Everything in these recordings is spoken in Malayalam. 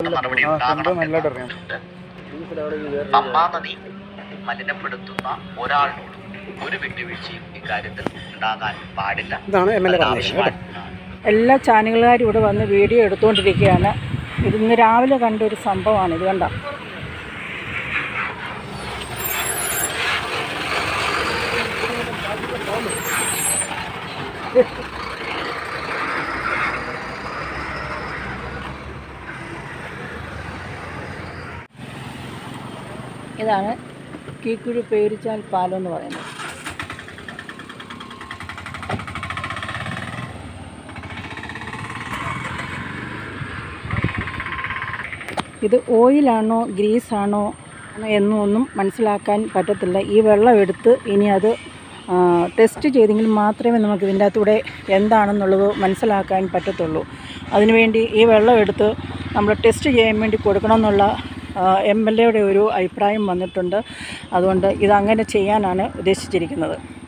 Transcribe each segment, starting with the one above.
എന്ന് പമ്പാ നദി മലിനപ്പെടുത്തുന്ന ഒരാളിനോടും ഒരു വിട്ടുവീഴ്ചയും ഇക്കാര്യത്തിൽ ഉണ്ടാകാൻ പാടില്ല. ഇതാണ് എം എൽ എ പറഞ്ഞത് എല്ലാ ചാനലുകാരും ഇവിടെ വന്ന് വീഡിയോ എടുത്തുകൊണ്ടിരിക്കുകയാണ്. ഇത് ഇന്ന് രാവിലെ കണ്ട ഒരു സംഭവമാണ്. ഇത് കണ്ട? ഇതാണ് കീക്കുഴി പേരിച്ചാൽ പാലം എന്ന് പറയുന്നത്. ഇത് ഓയിലാണോ ഗ്രീസാണോ എന്നൊന്നും മനസ്സിലാക്കാൻ പറ്റത്തില്ല. ഈ വെള്ളം എടുത്ത് ഇനി അത് ടെസ്റ്റ് ചെയ്തെങ്കിൽ മാത്രമേ നമുക്ക് ഇതിന്റെ അകത്തൂടെ എന്താണെന്നുള്ളത് മനസ്സിലാക്കാൻ പറ്റത്തുള്ളൂ. അതിനുവേണ്ടി ഈ വെള്ളം എടുത്ത് നമ്മൾ ടെസ്റ്റ് ചെയ്യാൻ വേണ്ടി കൊടുക്കണമെന്നുള്ള എം എൽ എയുടെ ഒരു അഭിപ്രായം വന്നിട്ടുണ്ട്. അതുകൊണ്ട് ഇതങ്ങനെ ചെയ്യാനാണ് ഉദ്ദേശിച്ചിരിക്കുന്നത്.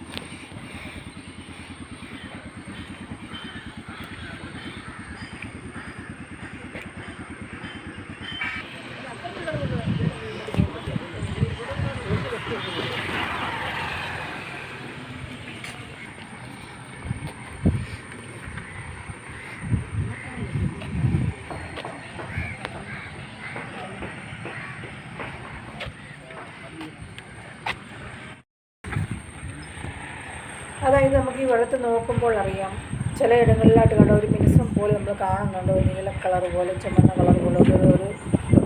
അതായത് നമുക്ക് ഈ വെള്ളത്തിൽ നോക്കുമ്പോൾ അറിയാം. ചിലയിടങ്ങളിലായിട്ട് കണ്ട ഒരു മിനുസം പോലെ നമ്മൾ കാണുന്നുണ്ട് ഒരു നീല കളർ പോലെ ചുമന്ന കളർ പോലെ ഒരു ഒരു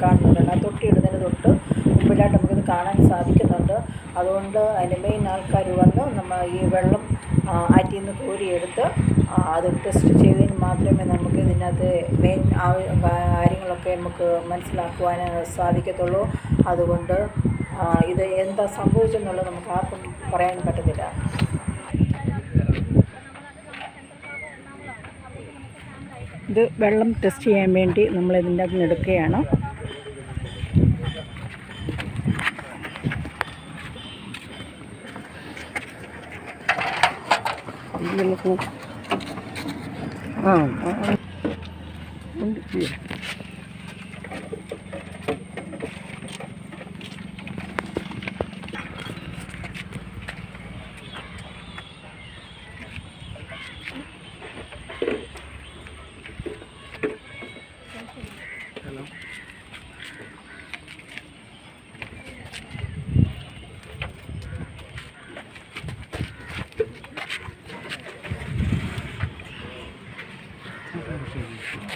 കാണുന്നുണ്ട്. ആ തൊട്ടിയിടുന്നതിന് തൊട്ട് മുമ്പിലായിട്ട് നമുക്കിത് കാണാൻ സാധിക്കുന്നുണ്ട്. അതുകൊണ്ട് അതിന്റെ മെയിൻ ആൾക്കാർ വന്ന് നമ്മൾ ഈ വെള്ളം ആറ്റിൽ നിന്ന് കോരിയെടുത്ത് അത് ടെസ്റ്റ് ചെയ്തതിന് മാത്രമേ നമുക്ക് ഇതിനകത്ത് മെയിൻ കാര്യങ്ങളൊക്കെ നമുക്ക് മനസ്സിലാക്കുവാൻ സാധിക്കത്തുള്ളൂ. അതുകൊണ്ട് ഇത് എന്താ സംഭവിച്ചെന്നുള്ളത് നമുക്ക് ആർക്കും പറയാൻ പറ്റത്തില്ല. ഇത് വെള്ളം ടെസ്റ്റ് ചെയ്യാൻ വേണ്ടി നമ്മൾ ഇതിന്റെ അകത്ത് എടുക്കുകയാണ്. ആ.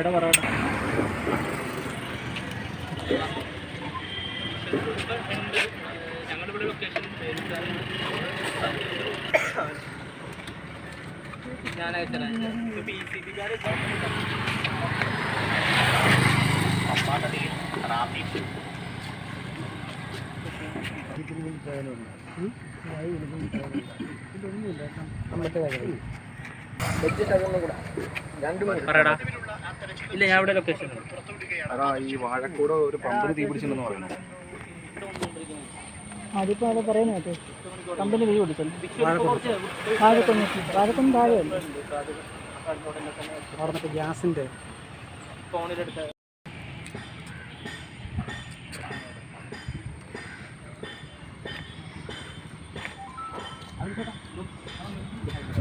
ആ, ആ. ഉണ്ട്, ഇല്ല. ചേട്ടാ പറയട്ടെ പമ്പാ നദിയിൽ റാന്നി പറയടാ ഇല്ല ഞാൻ ഇവിടെ ലൊക്കേഷൻ അതാ ഈ വാഴക്കൂടെ ഒരു പമ്പിന് തീ പിടിച്ചിട്ടുണ്ടെന്ന് പറയുന്നത്. അതിപ്പോ അത് പറയുന്നത് കമ്പനി തീ പിടിച്ചല്ലോ വാഴക്കൊന്ന് വാഴക്കൊന്ന് താഴെയല്ലേ അവിടെ ഗ്യാസിന്റെ ഫോണിലെടുത്ത ഇതിലും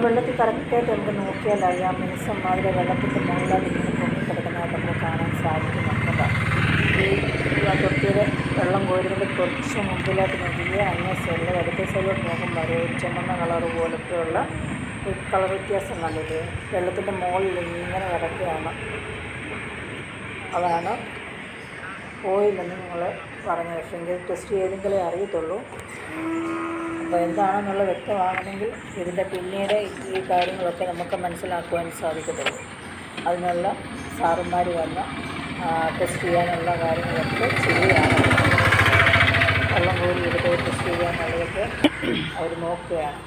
വെള്ളത്തിൽ കറക്റ്റായിട്ട് നമുക്ക് നോക്കിയാൽ അറിയാം മിനിസം മാതിരി വെള്ളത്തിന്റെ മുകളിൽ ഇങ്ങനെ പൊങ്ങിക്കിടക്കുന്നതായിട്ട് നമുക്ക് കാണാൻ സാധിക്കുന്നുണ്ട് ഈ ആ തൊട്ടിയിൽ വെള്ളം കോരുന്നത് കുറച്ച് മുമ്പിലായിട്ട് നോക്കിയാൽ അങ്ങനെ സൈഡിൽ വലത്തെ സൈഡിലോട്ട് നോക്കുമ്പോൾ ഒരു ചുമന്ന കളർ പോലത്തെയുള്ള കളർ വ്യത്യാസം കണ്ടില്ലേ? വെള്ളത്തിന്റെ മുകളിൽ ഇങ്ങനെ കിടക്കുകയാണ്. അതാണ് പോയില്ലെന്ന് നിങ്ങൾ പറഞ്ഞു പക്ഷെങ്കിൽ ടെസ്റ്റ് ചെയ്തെങ്കിലേ അറിയത്തുള്ളൂ. അപ്പോൾ എന്താണെന്നുള്ള വ്യക്തമാകണമെങ്കിൽ ഇതിന്റെ പിന്നീട് ഈ കാര്യങ്ങളൊക്കെ നമുക്ക് മനസ്സിലാക്കുവാൻ സാധിക്കത്തുള്ളൂ. അതിനുള്ള സാറുമാർ വന്ന് ടെസ്റ്റ് ചെയ്യാനുള്ള കാര്യങ്ങളൊക്കെ ചെയ്യുകയാണ്. വെള്ളം കോരി എടുത്ത് ടെസ്റ്റ് ചെയ്യാനുള്ളതൊക്കെ അവർ നോക്കുകയാണ്.